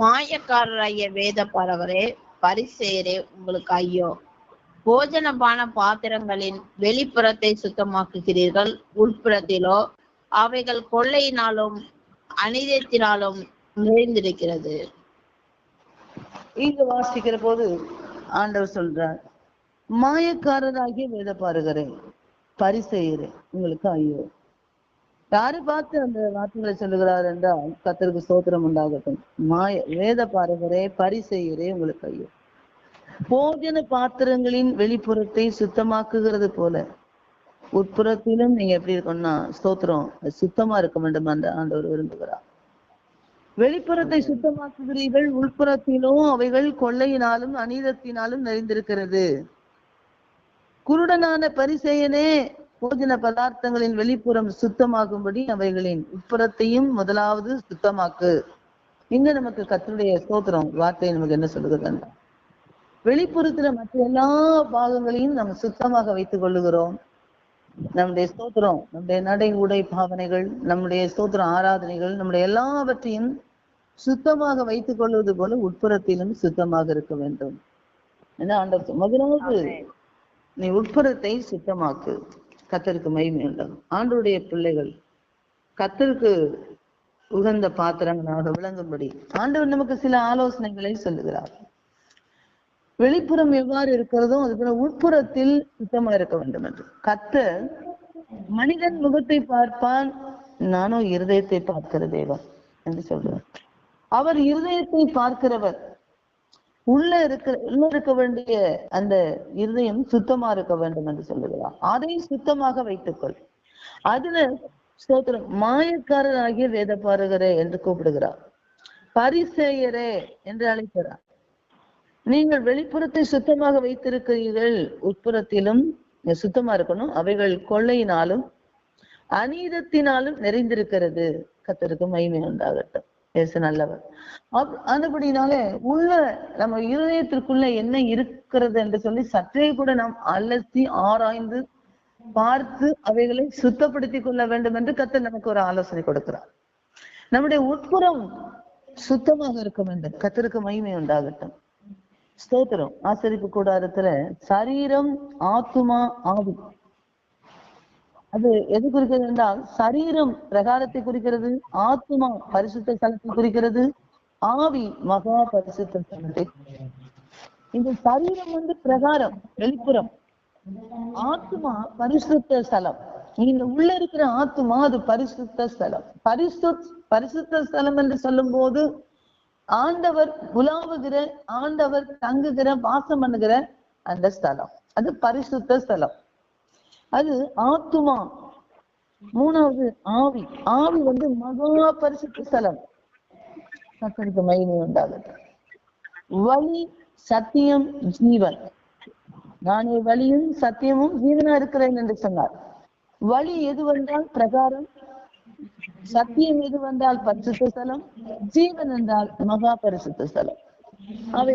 மாயக்காரராகிய வேத பரவரே பரிசேரே உங்களுக்கு ஐயோ. போஜனமான பாத்திரங்களின் வெளிப்புறத்தை சுத்தமாக்குகிறீர்கள். உள்புறத்திலோ அவைகள் கொள்ளையினாலும் அனிதத்தினாலும் நிறைந்திருக்கிறது. இங்கு வாசிக்கிற போது ஆண்டவர் சொல்றார் மாயக்காரராகிய வேத பாருகிறே பரிசெய்கிறேன் உங்களுக்கு ஐயோ. யாரு பார்த்து அந்த வார்த்தைகளை சொல்லுகிறார் என்றால் கத்தருக்கு சோத்திரம் உண்டாகட்டும். மாய வேத பாருகிறே பரிசெயரே உங்களுக்கு ஐயோ. போஜன பாத்திரங்களின் வெளிப்புறத்தை சுத்தமாக்குகிறது போல. உட்புறத்திலும் நீங்க எப்படி இருக்கணும்னா ஸ்தோத்திரம் சுத்தமா இருக்க வேண்டும் என்று ஆண்டவர் விரும்புகிறார். வெளிப்புறத்தை சுத்தமாக்குகிறீர்கள் உள்புறத்திலும் அவைகள் கொள்ளையினாலும் அநீதத்தினாலும் நிறைந்திருக்கிறது. குருடனான பரிசெயனே போஜன பதார்த்தங்களின் வெளிப்புறம் சுத்தமாகும்படி அவைகளின் உட்புறத்தையும் முதலாவது சுத்தமாக்கு. இங்க நமக்கு கத்தருடைய ஸ்தோத்திரம் வார்த்தை நமக்கு என்ன சொல்லுகிறது வெளிப்புறத்துல மற்ற எல்லா பாகங்களையும் நம்ம சுத்தமாக வைத்துக் கொள்ளுகிறோம். நம்முடைய ஸ்தோத்திரம் நம்முடைய நடை உடை பாவனைகள் நம்முடைய ஸ்தோத்திரம் ஆராதனைகள் நம்முடைய எல்லாவற்றையும் சுத்தமாக வைத்துக் கொள்வது போல உட்புறத்திலும் சுத்தமாக இருக்க வேண்டும். என்ன ஆண்டவர் முதலாவது நீ உட்புறத்தை சுத்தமாக்கு. கத்தருக்கு மகிமை உண்டாகும். ஆண்டருடைய பிள்ளைகள் கத்தருக்கு உகந்த பாத்திரங்களாக விளங்கும்படி ஆண்டவர் நமக்கு சில ஆலோசனைகளை சொல்லுகிறார். வெளிப்புறம் எவ்வாறு இருக்கிறதோ அது போல உட்புறத்தில் சுத்தமா இருக்க வேண்டும் என்று. கத்தர் மனிதன் முகத்தை பார்ப்பான் நானோ இருதயத்தை பார்க்கிற தேவன் என்று சொல்றார் அவர் இருதயத்தை பார்க்கிறவர் உள்ள இருக்க உள்ள இருக்க வேண்டிய அந்த இருதயம் சுத்தமா இருக்க வேண்டும் என்று சொல்லுகிறார். அதை சுத்தமாக வைத்துக்கொள். அதுல ஸ்தோத்திரம் மாயக்காரர் ஆகிய வேத பாருகிறே என்று கூப்பிடுகிறார். பரிசேயரே என்று அழைக்கிறார். நீங்கள் வெளிப்புறத்தை சுத்தமாக வைத்திருக்கிறீர்கள் உட்புறத்திலும் சுத்தமா இருக்கணும் அவைகள் கொள்ளையினாலும் அநீதத்தினாலும் நிறைந்திருக்கிறது. கத்தருக்கு மகிமை உண்டாகட்டும். ஏசு நல்லவர் அப் அதுபடினாலே உள்ள நம்ம இருதயத்திற்குள்ள என்ன இருக்கிறது என்று சொல்லி சற்றே கூட நாம் அலசி ஆராய்ந்து பார்த்து அவைகளை சுத்தப்படுத்தி கொள்ள வேண்டும் என்று கத்தர் நமக்கு ஒரு ஆலோசனை கொடுக்கிறார். நம்முடைய உட்புறம் சுத்தமாக இருக்க வேண்டும் கத்தருக்கு மகிமை உண்டாகட்டும். ஸ்தோத்திரம். ஆசரிப்பு கூடாரத்துல சரீரம் ஆத்துமா ஆவி. அது எது குறிக்கிறது என்றால் சரீரம் பிரகாரத்தை குறிக்கிறது ஆத்துமா பரிசுத்த ஸ்தலத்தை குறிக்கிறது ஆவி மகா பரிசுத்த ஸ்தலத்தை இந்த சரீரம் வந்து பிரகாரம் வெளிப்புறம். ஆத்மா பரிசுத்த ஸ்தலம். நீங்க உள்ள இருக்கிற ஆத்மா அது பரிசுத்த ஸ்தலம். பரிசு பரிசுத்த ஸ்தலம் என்று சொல்லும் போது ஆண்டவர் உலாவுகிற ஆண்டவர் தங்குகிற வாசம் பண்ணுகிற அந்த ஸ்தலம். அது பரிசுத்த ஸ்தலம். அது ஆத்துமா. மூணாவது ஆவி. ஆவி வந்து மகா பரிசுத்த ஸ்தலம். கத்தருக்கு மகிமை உண்டாகுது வழி சத்தியம் ஜீவன். நானே வழியும் சத்தியமும் ஜீவனா இருக்கிறேன் என்று சொன்னார். வழி எது வந்தால் பிரகாரம் சத்தியம் எது வந்தால் பரிசுத்த ஸ்தலம் ஜீவன் என்றால் மகா பரிசுத்த ஸ்தலம். அவை